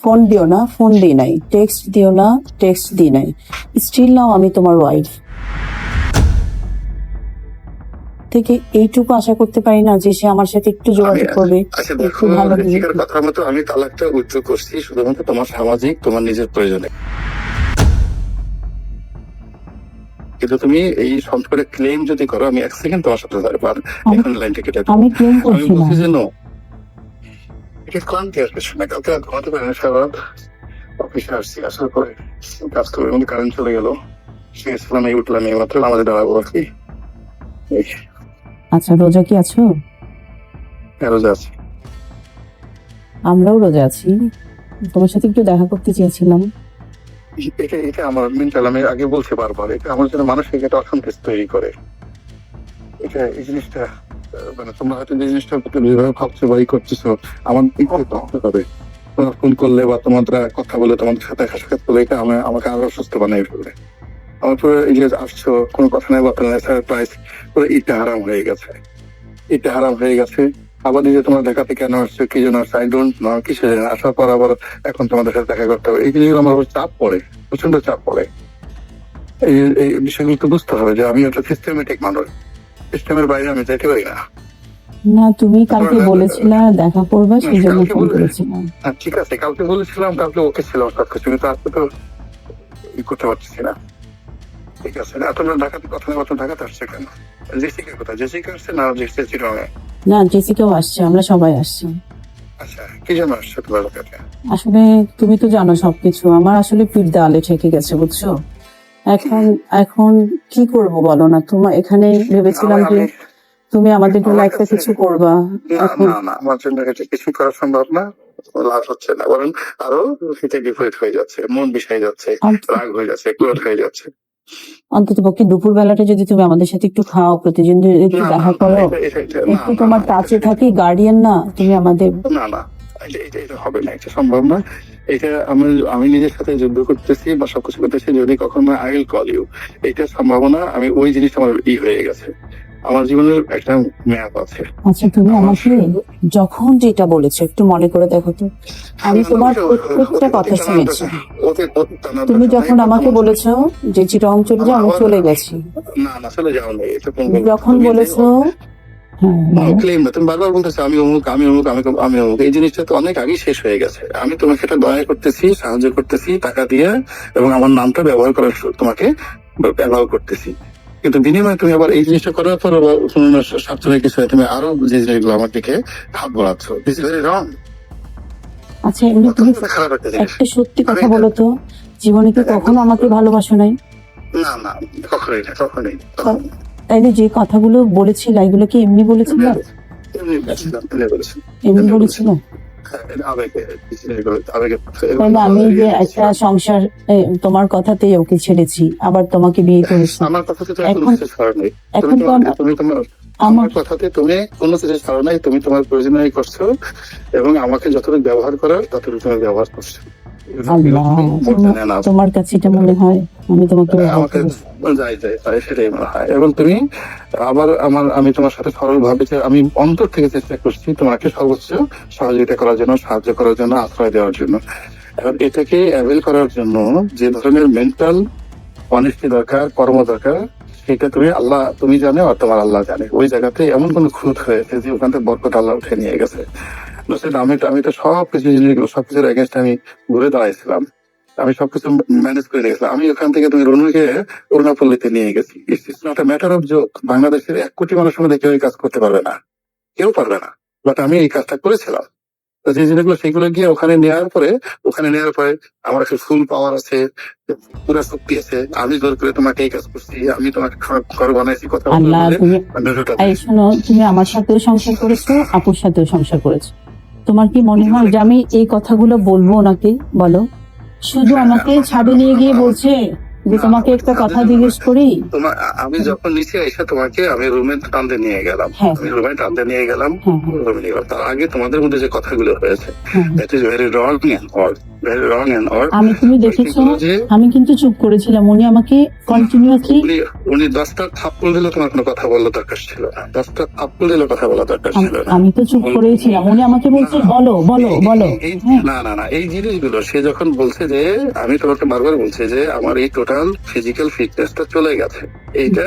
Phone দিও না phone দিই নাই। টেক্সট দিও না টেক্সট দিই নাই। স্টিল নাও আমি তোমার ওয়াইফ থেকে এইটুকু আশা করতে পারি না যে সে আমার সাথে একটু যোগাযোগ করবে আচ্ছা একটু ভালো কথা মতো আমি তালাকটা উচ্চ করছি শুধুমাত্র তোমার সামাজিক তোমার নিজের প্রয়োজনে। কিন্তু তুমি এই সম্পর্কে ক্লেম যদি করো আমি এক সেকেন্ড তোমার সাথে আমি- এখন লাইনটা কেটে আমি ক্লেম করছি না। এটা ক্লান্তি আর কিছু না কালকে আর ঘুমাতে পারি না সারা রাত অফিসে আসছি আসার পরে কাজ করে মধ্যে কারেন্ট চলে গেল শুয়েছিলাম এই উঠলাম এই মাত্র আমাদের দাঁড়াবো আর কি আচ্ছা রোজা কি আছো আরও যাচ্ছে আমরাও রোজা আছি তোমার সাথে একটু দেখা করতে চেয়েছিলাম এটা এটা আমার মেন্টাল আমি আগে বলছি বারবার এটা আমার জন্য মানসিক একটা অশান্তি তৈরি করে এটা এই জিনিসটা মানে তোমরা হয়তো যে জিনিসটা ভাবছ বা ই আমার কি করতে হবে তোমরা ফোন করলে বা তোমাদের কথা বলে তোমাদের সাথে সাক্ষাৎ করলে এটা আমি আমাকে আরও বানিয়ে ফেলবে। আমার এই যে আসছো, কোনো কথা নাই বার্তা নাই সারপ্রাইজ পুরো ইটা হারাম হয়ে গেছে। ইটা হারাম হয়ে গেছে। আবার যে তোমরা দেখাতে কেন আসছো, কি জন্য আসছো আই ডোন্ট নো না। আসার পর আবার এখন তোমাদের সাথে দেখা করতে হবে। এই জিনিসগুলো আমার চাপ পড়ে প্রচণ্ড চাপ পড়ে। এই বিষয়গুলো তো বুঝতে হবে যে আমি একটা সিস্টেমেটিক মানুষ। সিস্টেমের বাইরে আমি যেতে পারি না। না তুমি কালকে বলেছিলে দেখা করবে সেই জন্য ফোন করেছিলাম। ঠিক আছে কালকে বলেছিলাম কালকে ওকে ছিল সবকিছু কিন্তু আজকে তো করতে না। ঠিক আছে না তোমরা ঢাকাতে কথা না কথা ঢাকাতে আসছে কেন? কোথায়? জেসিকা আসছে না জেসিকা চিরঙে না জেসিকাও আসছে আমরা সবাই আসছি। আচ্ছা কি জন্য আসছে তোমার আসলে তুমি তো জানো সবকিছু আমার আসলে পিঠ দেওয়ালে ঠেকে গেছে বুঝছ? এখন এখন কি করব বলো না? তোমার এখানে ভেবেছিলাম যে তুমি আমাদের জন্য একটা কিছু করবা। এখন আমার জন্য এটা কিছু করা সম্ভব না। লাভ হচ্ছে না বরং আরও বিপরীত হয়ে যাচ্ছে মন বিষাই যাচ্ছে রাগ হয়ে যাচ্ছে ক্রোধ হয়ে যাচ্ছে। অন্তত পক্ষে দুপুর বেলাটা যদি তুমি আমাদের সাথে একটু খাও প্রতিদিন একটু দেখা করো একটু তোমার টাচে থাকি গার্ডিয়ান না তুমি আমাদের না না এটা এটা এটা হবে না এটা সম্ভব না। এটা আমি আমি নিজের সাথে যুদ্ধ করতেছি বা সবকিছু করতেছি যদি কখনো আই উইল কল ইউ। এটা সম্ভাবনা আমি ওই জিনিসটা আমার ই হয়ে গেছে। আমার জীবনের একটা ম্যাপ আছে। আচ্ছা তুমি আমাকে যখন যেটা বলেছ একটু মনে করে দেখো তো। আমি তোমার প্রত্যেকটা কথা শুনেছি। তুমি যখন আমাকে বলেছ যে চিটং চলে যাও আমি চলে গেছি। না না চলে যাও না যখন বলেছ বলো। ক্লেম না। তুমি বারবার বলতেছো আমি অমুক আমি অমুক আমি আমি অমুক। এই জিনিসটা তো অনেক আগেই শেষ হয়ে গেছে। আমি তোমাকে সেটা দয়া করতেছি সাহায্য করতেছি টাকা দিয়ে এবং আমার নামটা ব্যবহার করার তোমাকে ব্যবহার করতেছি। কিন্তু বিনিময়ে তুমি আবার এই জিনিসটা করার পর আবার কোনো না স্বার্থের কিছু তুমি আরও যে জিনিসগুলো আমার দিকে হাত বাড়াচ্ছ। দিস ভেরি রং আচ্ছা এমনি তুমি একটা সত্যি কথা বলো তো জীবনে কি কখনো আমাকে ভালোবাসো নাই? না না কখনোই না কখনোই তাইলে যে কথাগুলো বলেছিল এগুলো কি এমনি বলেছিল? এমনি বলেছিলাম, এমনি বলেছিল। হ্যাঁ, আমি যে একটা সংসার তোমার কথাতেই ওকে ছেড়েছি আবার তোমাকে বিয়ে করেছি। আমার কথাতে এখন তুমি তোমার আমার- কথাতে তুমি কোনো কিছু ছাড়ো নাই তুমি তোমার প্রয়োজনীয় করছ এবং আমাকে যতটুকু ব্যবহার করার ততটুকু তুমি ব্যবহার করছ। তোমার কাছে এটা মনে হয় আমি তোমাকে আমাকে যাই যাই সেটাই মনে হয়। এবং তুমি আবার আমার, আমি তোমার সাথে সরল ভাবে আমি অন্তর থেকে চেষ্টা করছি তোমাকে সর্বোচ্চ সহযোগিতা করার জন্য, সাহায্য করার জন্য, আশ্রয় দেওয়ার জন্য। এখন এটাকে অ্যাভেল করার জন্য যে ধরনের মেন্টাল অনেস্টি দরকার, কর্ম দরকার, সেটা তুমি আল্লাহ, তুমি জানে আর তোমার আল্লাহ জানে। ওই জায়গাতে এমন কোন খুঁত হয়েছে যে ওখান থেকে বরকত আল্লাহ উঠে নিয়ে গেছে। আমি তো আমি তো সব কিছু জিনিসগুলো, সবকিছুর এগেনস্ট আমি ঘুরে দাঁড়াইছিলাম। আমি সবকিছু ম্যানেজ করে রেখেছিলাম। আমি ওখান থেকে তুমি রনুকে অরুণাপল্লিতে নিয়ে গেছি। It's not matter of joke বাংলাদেশের এক কোটি মানুষের মধ্যে কেউ এই কাজ করতে পারবে না। কেউ পারবে না। বাট আমি এই কাজটা করেছিলাম। তো যে জিনিসগুলো সেগুলো গিয়ে ওখানে নেওয়ার পরে ওখানে নেওয়ার পরে আমার একটা ফুল পাওয়ার আছে পুরো শক্তি আছে। আমি জোর করে তোমাকে এই কাজ করছি আমি তোমাকে ঘর- বানাইছি কথা শোনো তুমি আমার সাথেও সংসার করেছ আপুর সাথেও সংসার করেছ। তোমার কি মনে হয় যে আমি এই কথাগুলো বলব ওনাকে? বলো। শুধু আমাকে ছাদে নিয়ে গিয়ে বলছে যে তোমাকে একটা কথা জিজ্ঞেস করি। তোমার আমি যখন নিচে এসে তোমাকে আমি রুমে টানতে নিয়ে গেলাম। হ্যাঁ। আমি রুমে টানতে নিয়ে গেলাম হ্যাঁ হ্যাঁ। রুমে নিয়ে গেলাম। তার আগে তোমাদের মধ্যে যে কথাগুলো হয়েছে হ্যাঁ that is very wrong and all আমি তুমি দেখেছ আমি কিন্তু চুপ করেছিলাম। উনি আমাকে কন্টিনিউয়াসলি উনি দশটা থাপ্পড় দিলে তোমার কোনো কথা বলার দরকার ছিল না। দশটা থাপ্পড় দিলে কথা বলার দরকার ছিল আমি তো চুপ করেছিলাম। উনি আমাকে বলছে বলো বলো বলো। হ্যাঁ। না না না এই জিনিসগুলো সে যখন বলছে যে আমি তোমাকে বারবার বলছি যে আমার এই টোটাল ফিজিক্যাল ফিটনেসটা চলে গেছে। এইটা